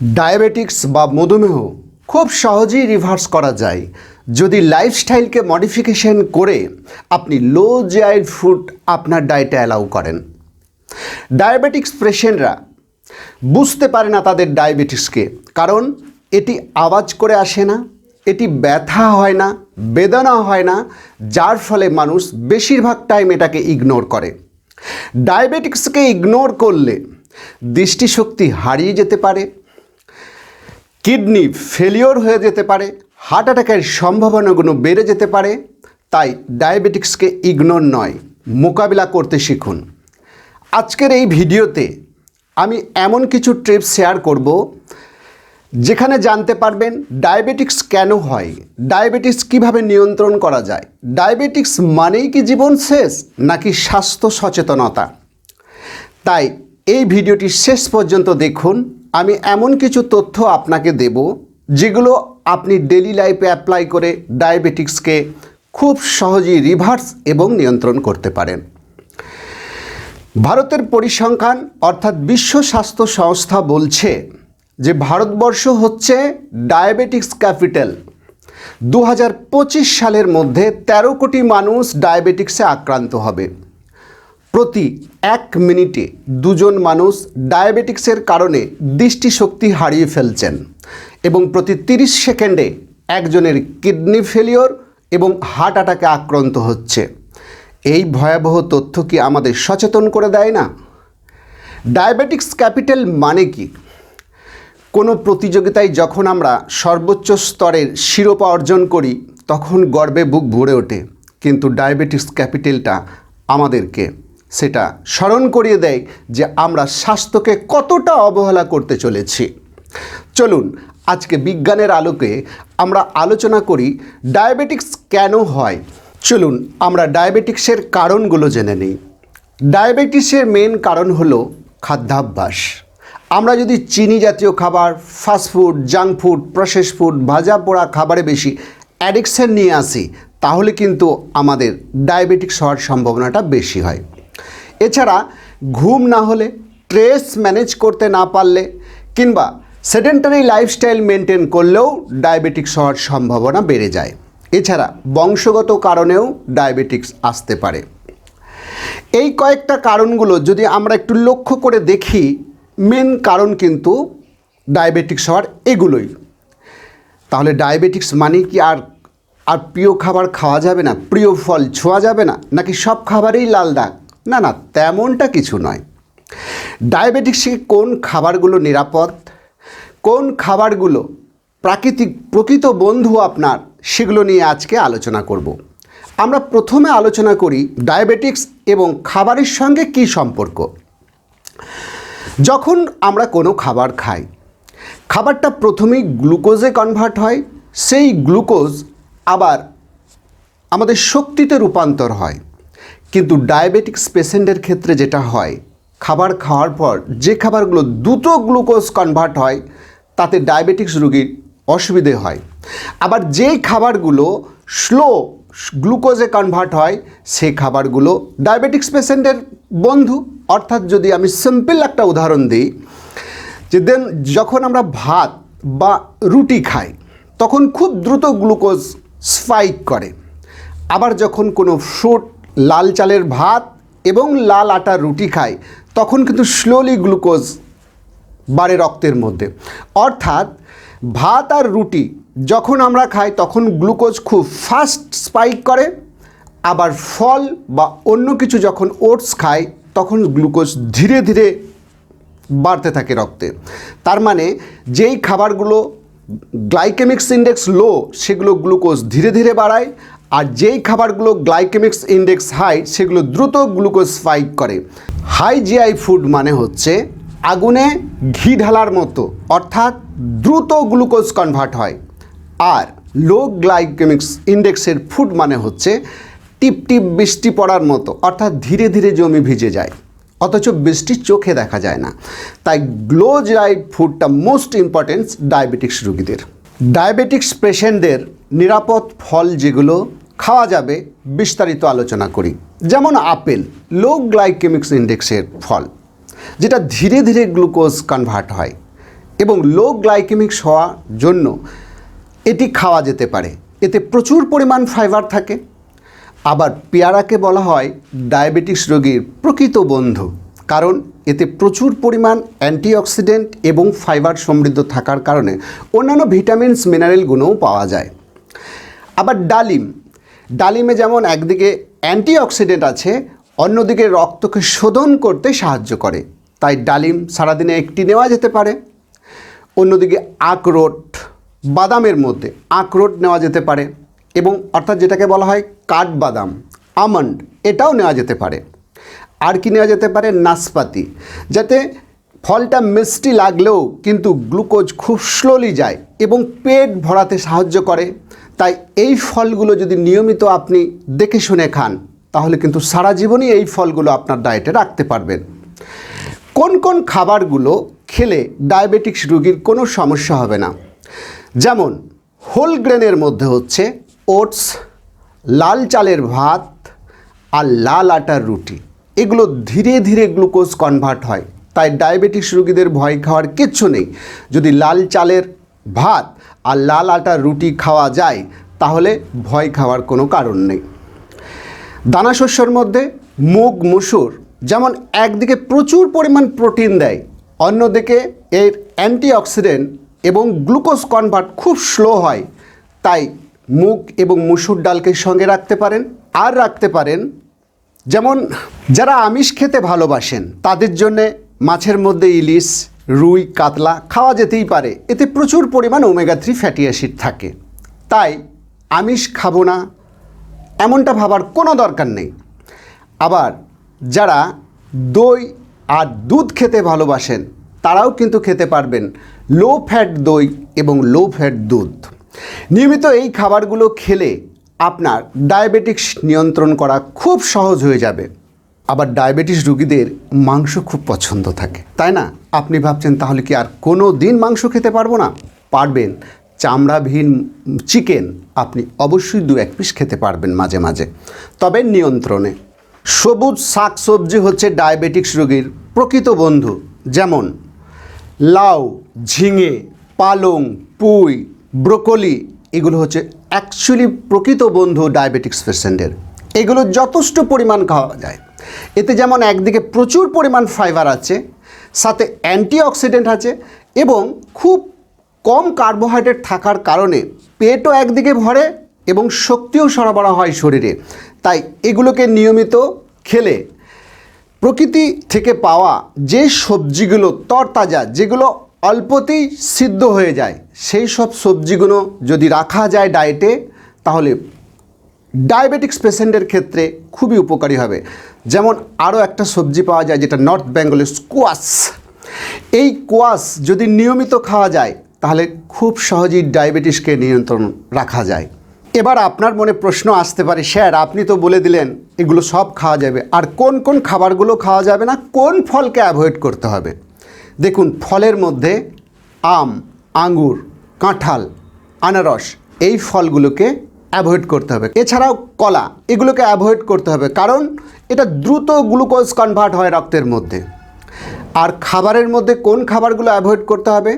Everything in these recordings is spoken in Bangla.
ডায়াবেটিক্স বা মধুমেহ খুব সহজেই রিভার্স করা যায়। যদি লাইফস্টাইলকে মডিফিকেশন করে আপনি লো জায়ের ফুড আপনার ডায়েটে অ্যালাউ করেন। ডায়াবেটিক্স পেশেন্টরা বুঝতে পারে না তাদের ডায়াবেটিসকে, কারণ এটি আওয়াজ করে আসে না, এটি ব্যথা হয় না, বেদনা হয় না, যার ফলে মানুষ বেশিরভাগ টাইম এটাকে ইগনোর করে। ডায়াবেটিক্সকে ইগনোর করলে দৃষ্টিশক্তি হারিয়ে যেতে পারে কিডনি ফেলিওর হয়ে যেতে পারে হার্ট অ্যাটাকের সম্ভাবনাগুলো বেড়ে যেতে পারে, তাই ডায়াবেটিক্সকে ইগনোর নয়, মোকাবিলা করতে শিখুন। আজকের এই ভিডিওতে আমি এমন কিছু ট্রিপস শেয়ার করব, যেখানে জানতে পারবেন ডায়াবেটিক্স কেন হয় ডায়াবেটিক্স কীভাবে নিয়ন্ত্রণ করা যায় ডায়াবেটিক্স মানেই কি জীবন শেষ, নাকি স্বাস্থ্য সচেতনতা? তাই এই ভিডিওটি শেষ পর্যন্ত দেখুন আমি এমন কিছু তথ্য আপনাকে দেব যেগুলো আপনি ডেলি লাইফে অ্যাপ্লাই করে ডায়াবেটিক্সকে খুব সহজেই রিভার্স এবং নিয়ন্ত্রণ করতে পারেন। ভারতের পরিসংখ্যান অর্থাৎ বিশ্ব স্বাস্থ্য সংস্থা বলছে যে ভারতবর্ষ হচ্ছে ডায়াবেটিক্স ক্যাপিটাল দু হাজার পঁচিশ সালের মধ্যে ১৩ কোটি মানুষ ডায়াবেটিক্সে আক্রান্ত হবে। প্রতি এক মিনিটে দুজন মানুষ ডায়াবেটিক্সের কারণে দৃষ্টিশক্তি হারিয়ে ফেলছেন এবং প্রতি তিরিশ সেকেন্ডে একজনের কিডনি ফেলিওর এবং হার্ট অ্যাটাকে আক্রান্ত হচ্ছে। এই ভয়াবহ তথ্য কি আমাদের সচেতন করে দেয় না? ডায়াবেটিক্স ক্যাপিটাল মানে কি? কোনো প্রতিযোগিতায় যখন আমরা সর্বোচ্চ স্তরের শিরোপা অর্জন করি, তখন গর্বে বুক ভরে ওঠে, কিন্তু ডায়াবেটিক্স ক্যাপিটালটা আমাদেরকে সেটা স্মরণ করিয়ে দেয় যে আমরা স্বাস্থ্যকে কতটা অবহেলা করতে চলেছি। চলুন, আজকে বিজ্ঞানের আলোকে আমরা আলোচনা করি ডায়াবেটিক্স কেন হয়। চলুন, আমরা ডায়াবেটিক্সের কারণগুলো জেনে নিই। ডায়াবেটিসের মেন কারণ হলো খাদ্যাভ্যাস। আমরা যদি চিনি জাতীয় খাবার fast food junk food process food ভাজা পোড়া খাবারে বেশি অ্যাডিকশান নিয়ে আসি, তাহলে কিন্তু আমাদের ডায়াবেটিক্স হওয়ার সম্ভাবনাটা বেশি হয়। এছাড়া ঘুম না হলে স্ট্রেস ম্যানেজ করতে না পারলে কিংবা সেডেন্টারি লাইফস্টাইল মেনটেন করলেও ডায়াবেটিক্স হওয়ার সম্ভাবনা বেড়ে যায়। এছাড়া বংশগত কারণেও ডায়াবেটিক্স আসতে পারে। এই কয়েকটা কারণগুলো যদি আমরা একটু লক্ষ্য করে দেখি মেন কারণ কিন্তু ডায়াবেটিক্স হওয়ার এগুলোই। তাহলে ডায়াবেটিক্স মানে কি আর আর প্রিয় খাবার খাওয়া যাবে না? প্রিয় ফল ছোঁয়া যাবে না? নাকি সব খাবারেই লাল দাগ? না না, তেমনটা কিছু নয়। ডায়াবেটিক্সে কোন খাবারগুলো নিরাপদ, কোন খাবারগুলো প্রাকৃতিক প্রকৃত বন্ধু আপনার, সেগুলো নিয়ে আজকে আলোচনা করব। আমরা প্রথমে আলোচনা করি ডায়াবেটিক্স এবং খাবারের সঙ্গে কী সম্পর্ক। যখন আমরা কোনো খাবার খাই, খাবারটা প্রথমেই গ্লুকোজে কনভার্ট হয়, সেই গ্লুকোজ আবার আমাদের শক্তিতে রূপান্তর হয়। কিন্তু ডায়াবেটিক্স পেশেন্টের ক্ষেত্রে যেটা হয়, খাবার খাওয়ার পর যে খাবারগুলো দ্রুত গ্লুকোজ কনভার্ট হয়, তাতে ডায়াবেটিক্স রোগীর অসুবিধে হয়। আবার যেই খাবারগুলো স্লো গ্লুকোজে কনভার্ট হয়, সেই খাবারগুলো ডায়াবেটিক্স পেশেন্টের বন্ধু। অর্থাৎ যদি আমি সিম্পল একটা উদাহরণ দিই, যে দেন যখন আমরা ভাত বা রুটি খাই, তখন খুব দ্রুত গ্লুকোজ স্পাইক করে। আবার যখন কোনো ফ্রুট লাল চালের ভাত এবং লাল আটার রুটি খাই তখন কিন্তু স্লোলি গ্লুকোজ বাড়ে রক্তের মধ্যে। অর্থাৎ ভাত আর রুটি যখন আমরা খাই, তখন গ্লুকোজ খুব ফাস্ট স্পাইক করে, আবার ফল বা অন্য কিছু যখন ওটস খাই তখন গ্লুকোজ ধীরে ধীরে বাড়তে থাকে রক্তে। তার মানে যেই খাবারগুলো গ্লাইকেমিক্স ইন্ডেক্স লো সেগুলো গ্লুকোজ ধীরে ধীরে বাড়ায় আর যেই খাবারগুলো গ্লাইকেমিক্স ইন্ডেক্স হাই, সেগুলো দ্রুত গ্লুকোজ স্পাইক করে। হাই জিআই ফুড মানে হচ্ছে আগুনে ঘি ঢালার মতো, অর্থাৎ দ্রুত গ্লুকোজ কনভার্ট হয়। আর লো গ্লাইকেমিক্স ইন্ডেক্সের ফুড মানে হচ্ছে টিপ টিপ বৃষ্টি পড়ার মতো, অর্থাৎ ধীরে ধীরে জমি ভিজে যায়। অথচ বৃষ্টি চোখে দেখা যায় না। তাই গ্লোজ লাইট ফুডটা মোস্ট ইম্পর্টেন্স ডায়াবেটিক্স রুগীদের। ডায়াবেটিক্স পেশেন্টদের নিরাপদ ফল যেগুলো খাওয়া যাবে, বিস্তারিত আলোচনা করি। যেমন আপেল লো গ্লাইকেমিক্স ইন্ডেক্সের ফল, যেটা ধীরে ধীরে গ্লুকোজ কনভার্ট হয় এবং লো গ্লাইকেমিক্স হওয়ার জন্য এটি খাওয়া যেতে পারে। এতে প্রচুর পরিমাণ ফাইবার থাকে। আবার পেয়ারাকে বলা হয় ডায়াবেটিস রোগীর প্রকৃত বন্ধু, কারণ এতে প্রচুর পরিমাণ অ্যান্টিঅক্সিডেন্ট এবং ফাইবার সমৃদ্ধ থাকার কারণে অন্যান্য ভিটামিনস মিনারেলগুলোও পাওয়া যায়। আবার ডালিম। ডালিমে যেমন একদিকে অ্যান্টিঅক্সিডেন্ট আছে, অন্যদিকে রক্তকে শোধন করতে সাহায্য করে। তাই ডালিম সারাদিনে একটি নেওয়া যেতে পারে। অন্যদিকে আখরোট, বাদামের মধ্যে আখরোট নেওয়া যেতে পারে এবং অর্থাৎ যেটাকে বলা হয় কাঠবাদাম, আমন্ড, এটাও নেওয়া যেতে পারে। আর কি নেওয়া যেতে পারে? নাশপাতি। যাতে ফলটা মিষ্টি লাগলেও কিন্তু গ্লুকোজ খুব স্লোলি যায় এবং পেট ভরাতে সাহায্য করে। তাই এই ফলগুলো যদি নিয়মিত আপনি দেখে শুনে খান, তাহলে কিন্তু সারা জীবনই এই ফলগুলো আপনার ডায়েটে রাখতে পারবেন। কোন কোন খাবারগুলো খেলে ডায়াবেটিক্স রোগীর কোনো সমস্যা হবে না? যেমন হোল গ্রেনের মধ্যে হচ্ছে ওটস লাল চালের ভাত আর লাল আটার রুটি। এগুলো ধীরে ধীরে গ্লুকোজ কনভার্ট হয়। তাই ডায়াবেটিস রোগীদের ভয় খাওয়ার কিচ্ছু নেই। যদি লাল চালের ভাত আর লাল আটার রুটি খাওয়া যায়, তাহলে ভয় খাওয়ার কোনো কারণ নেই। দানা শস্যর মধ্যে মুগ, মুসুর যেমন একদিকে প্রচুর পরিমাণ প্রোটিন দেয়, অন্যদিকে এর অ্যান্টিঅক্সিডেন্ট এবং গ্লুকোজ কনভার্ট খুব স্লো হয়, তাই মুগ এবং মুসুর ডালকে সঙ্গে রাখতে পারেন আর রাখতে পারেন। যেমন যারা আমিষ খেতে ভালোবাসেন, তাদের জন্যে মাছের মধ্যে ইলিশ রুই, কাতলা খাওয়া যেতেই পারে। এতে প্রচুর পরিমাণ ওমেগা থ্রি ফ্যাটি অ্যাসিড থাকে। তাই আমিষ খাব না, এমনটা ভাবার কোনো দরকার নেই। আবার যারা দই আর দুধ খেতে ভালোবাসেন, তারাও কিন্তু খেতে পারবেন লো ফ্যাট দই এবং লো ফ্যাট দুধ। নিয়মিত এই খাবারগুলো খেলে আপনার ডায়াবেটিক্স নিয়ন্ত্রণ করা খুব সহজ হয়ে যাবে। আবার ডায়াবেটিস রুগীদের মাংস খুব পছন্দ থাকে। তাই না? আপনি ভাবছেন তাহলে কি আর কোনো দিন মাংস খেতে পারব না? পারবেন। চামড়াবিহীন চিকেন আপনি অবশ্যই দু এক পিস খেতে পারবেন মাঝে মাঝে। তবে নিয়ন্ত্রণে। সবুজ শাক সবজি হচ্ছে ডায়াবেটিক্স রোগীর প্রকৃত বন্ধু। যেমন লাউ, ঝিঙে, পালং, পুঁই, ব্রোকলি এগুলো হচ্ছে অ্যাকচুয়ালি প্রকৃত বন্ধু ডায়াবেটিক্স পেশেন্টের। এগুলো যথেষ্ট পরিমাণ খাওয়া যায়। এতে যেমন একদিকে প্রচুর পরিমাণ ফাইবার আছে, সাথে অ্যান্টিঅক্সিডেন্ট আছে এবং খুব কম কার্বোহাইড্রেট থাকার কারণে পেটও একদিকে ভরে এবং শক্তিও সরবরাহ হয় শরীরে। তাই এগুলোকে নিয়মিত খেলে প্রকৃতি থেকে পাওয়া যে সবজিগুলো তরতাজা, যেগুলো অল্পতেই সিদ্ধ হয়ে যায়, সেই সব সবজিগুলো যদি রাখা যায় ডায়েটে তাহলে ডায়াবেটিক্স পেশেন্টের ক্ষেত্রে খুবই উপকারী হবে। যেমন আরও একটা সবজি পাওয়া যায় যেটা নর্থ বেঙ্গলের স্কোয়াশ। এই কোয়াশ যদি নিয়মিত খাওয়া যায়, তাহলে খুব সহজেই ডায়াবেটিসকে নিয়ন্ত্রণ রাখা যায়। এবার আপনার মনে প্রশ্ন আসতে পারে, স্যার, আপনি তো বলে দিলেন এগুলো সব খাওয়া যাবে। আর কোন কোন খাবারগুলো খাওয়া যাবে না? কোন ফলকে অ্যাভয়েড করতে হবে? দেখুন, ফলের মধ্যে আম, আঙ্গুর, কাঁঠাল, আনারস এই ফলগুলোকে অ্যাভয়েড করতে হবে। এছাড়াও কলা, এগুলোকে অ্যাভয়েড করতে হবে কারণ এটা দ্রুত গ্লুকোজ কনভার্ট হয় রক্তের মধ্যে। আর খাবারের মধ্যে কোন খাবারগুলো অ্যাভয়েড করতে হবে?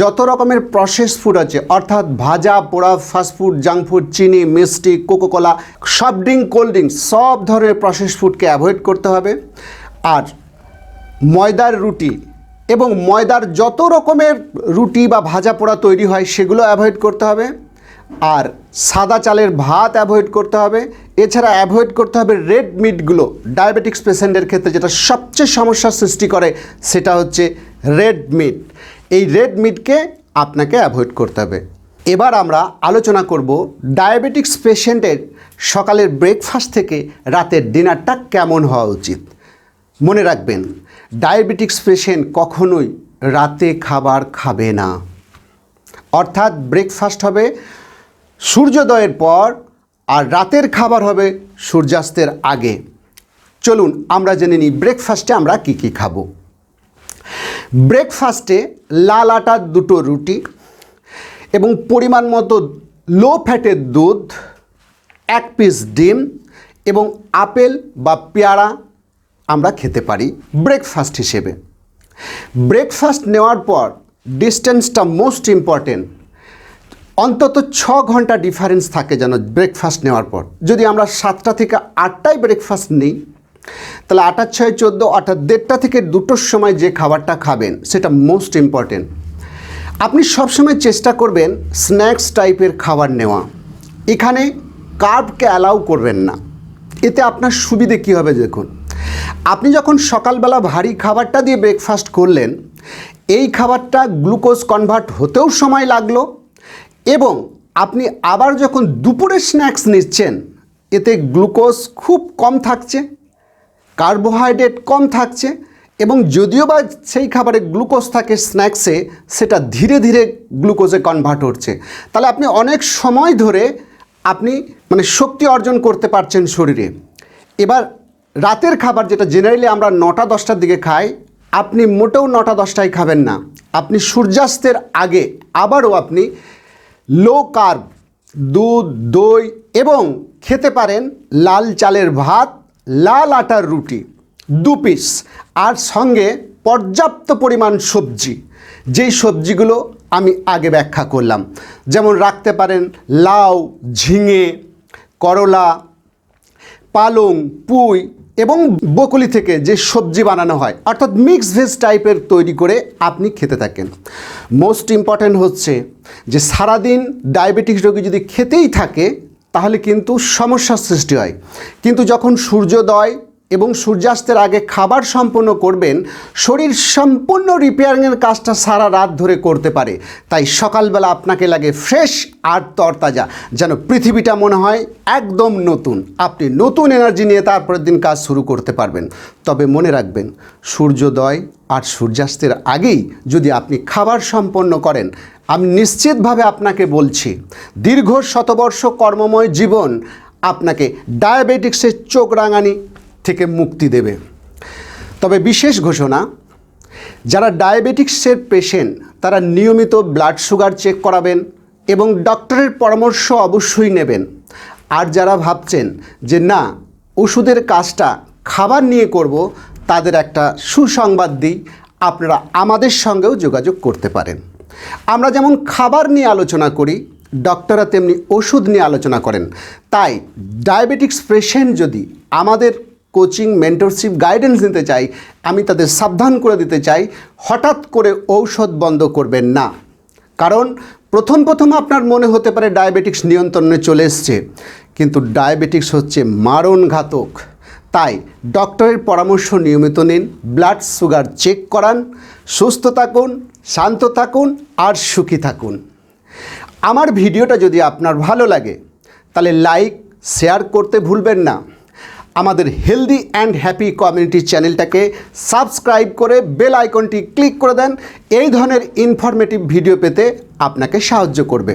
যত রকমের প্রসেস ফুড আছে, অর্থাৎ ভাজা, পোড়া ফাস্টফুড জাঙ্ক ফুড চিনি, মিষ্টি, Coca Cola soft drink cold drink সব ধরনের প্রসেস ফুডকে অ্যাভয়েড করতে হবে। আর ময়দার রুটি এবং ময়দার যত রকমের রুটি বা ভাজা, পোড়া তৈরি হয়, সেগুলো অ্যাভয়েড করতে হবে। আর সাদা চালের ভাত অ্যাভয়েড করতে হবে। এছাড়া অ্যাভয়েড করতে হবে রেড মিটগুলো ডায়াবেটিক্স পেশেন্টের ক্ষেত্রে যেটা সবচেয়ে সমস্যার সৃষ্টি করে, সেটা হচ্ছে রেড মিট এই রেড মিটকে আপনাকে অ্যাভয়েড করতে হবে। এবার আমরা আলোচনা করব ডায়াবেটিক্স পেশেন্টের সকালের ব্রেকফাস্ট থেকে রাতের ডিনারটা কেমন হওয়া উচিত। মনে রাখবেন ডায়াবেটিক্স পেশেন্ট কখনোই রাতে খাবার খাবে না। অর্থাৎ ব্রেকফাস্ট হবে সূর্যোদয়ের পর আর রাতের খাবার হবে সূর্যাস্তের আগে। চলুন, আমরা জেনে নিই ব্রেকফাস্টে আমরা কি কি খাব। ব্রেকফাস্টে লাল আটার দুটো রুটি এবং পরিমাণ মতো লো ফ্যাটের দুধ, এক পিস ডিম এবং আপেল বা পেয়ারা আমরা খেতে পারি ব্রেকফাস্ট হিসেবে। ব্রেকফাস্ট নেওয়ার পর ডিস্টেন্সটা মোস্ট ইম্পর্টেন্ট অন্তত ছ ঘণ্টা ডিফারেন্স থাকে যেন ব্রেকফাস্ট নেওয়ার পর। যদি আমরা সাতটা থেকে আটটায় ব্রেকফাস্ট নিই, তাহলে আটার ছয় চোদ্দ অর্থাৎ দেড়টা থেকে দুটোর সময় যে খাবারটা খাবেন, সেটা মোস্ট ইম্পর্টেন্ট আপনি সবসময় চেষ্টা করবেন স্ন্যাক্স টাইপের খাবার নেওয়া। এখানে কার্বকে অ্যালাউ করবেন না। এতে আপনার সুবিধে কী হবে দেখুন। আপনি যখন সকালবেলা ভারী খাবারটা দিয়ে ব্রেকফাস্ট করলেন, এই খাবারটা গ্লুকোজ কনভার্ট হতেও সময় লাগল এবং আপনি আবার যখন দুপুরে স্ন্যাক্স নিচ্ছেন, এতে গ্লুকোজ খুব কম থাকছে, কার্বোহাইড্রেট কম থাকছে এবং যদিও বা সেই খাবারে গ্লুকোজ থাকে স্ন্যাক্সে, সেটা ধীরে ধীরে গ্লুকোজে কনভার্ট হচ্ছে। তাহলে আপনি অনেক সময় ধরে আপনি মানে শক্তি অর্জন করতে পারছেন শরীরে। এবার রাতের খাবার যেটা জেনারেলি আমরা নটা দশটার দিকে খাই, আপনি মোটেও নটা দশটায় খাবেন না। আপনি সূর্যাস্তের আগে আবারও আপনি লো কার্ব দুধ, দই এবং খেতে পারেন লাল চালের ভাত, লাল আটার রুটি। দু পিস আর সঙ্গে পর্যাপ্ত পরিমাণ সবজি। যেই সবজিগুলো আমি আগে ব্যাখ্যা করলাম। যেমন রাখতে পারেন লাউ, ঝিঙে, করলা, পালং, পুঁই এবং বকুলি থেকে যে সবজি বানানো হয়, অর্থাৎ মিক্স ভেজ টাইপের তৈরি করে আপনি খেতে থাকেন। মোস্ট ইম্পর্ট্যান্ট হচ্ছে যে সারাদিন ডায়াবেটিস রোগী যদি খেতেই থাকে, তাহলে কিন্তু সমস্যার সৃষ্টি হয়। কিন্তু যখন সূর্যোদয় এবং সূর্যাস্তের আগে খাবার সম্পন্ন করবেন, শরীর সম্পূর্ণ রিপেয়ারিংয়ের কাজটা সারা রাত ধরে করতে পারে। তাই সকালবেলা আপনাকে লাগে ফ্রেশ আর তরতাজা, যেন পৃথিবীটা মনে হয় একদম নতুন। আপনি নতুন এনার্জি নিয়ে তারপরের দিন কাজ শুরু করতে পারবেন। তবে মনে রাখবেন, সূর্যোদয় আর সূর্যাস্তের আগেই যদি আপনি খাবার সম্পন্ন করেন, আমি নিশ্চিতভাবে আপনাকে বলছি, দীর্ঘ শতবর্ষ কর্মময় জীবন আপনাকে ডায়াবেটিক্সের চোখ রাঙানি থেকে মুক্তি দেবে। তবে বিশেষ ঘোষণা, যারা ডায়াবেটিক্সের পেশেন্ট, তারা নিয়মিত ব্লাড সুগার চেক করাবেন এবং ডক্টরের পরামর্শ অবশ্যই নেবেন। আর যারা ভাবছেন যে না, ওষুধের কাজটা খাবার নিয়ে করব, তাদের একটা সুসংবাদ দিই, আপনারা আমাদের সঙ্গেও যোগাযোগ করতে পারেন। আমরা যেমন খাবার নিয়ে আলোচনা করি, ডক্টররা তেমনি ওষুধ নিয়ে আলোচনা করেন। তাই ডায়াবেটিক্স পেশেন্ট যদি আমাদের কোচিং মেন্টরশিপ গাইডেন্স নিতে চাই, আমি তাদের সাবধান করে দিতে চাই, হঠাৎ করে ঔষধ বন্ধ করবেন না। কারণ প্রথম প্রথম আপনার মনে হতে পারে ডায়াবেটিক্স নিয়ন্ত্রণে চলে এসছে, কিন্তু ডায়াবেটিক্স হচ্ছে মারণঘাতক। তাই ডক্টরের পরামর্শ নিয়মিত নিন ব্লাড সুগার চেক করান, সুস্থ থাকুন, শান্ত থাকুন আর সুখী থাকুন। আমার ভিডিওটা যদি আপনার ভালো লাগে, তাহলে লাইক শেয়ার করতে ভুলবেন না। আমাদের হেলদি অ্যান্ড হ্যাপি কমিউনিটি চ্যানেলটাকে সাবস্ক্রাইব করে বেল আইকনটি ক্লিক করে দেন। এই ধরনের ইনফরমেটিভ ভিডিও পেতে আপনাকে সাহায্য করবে।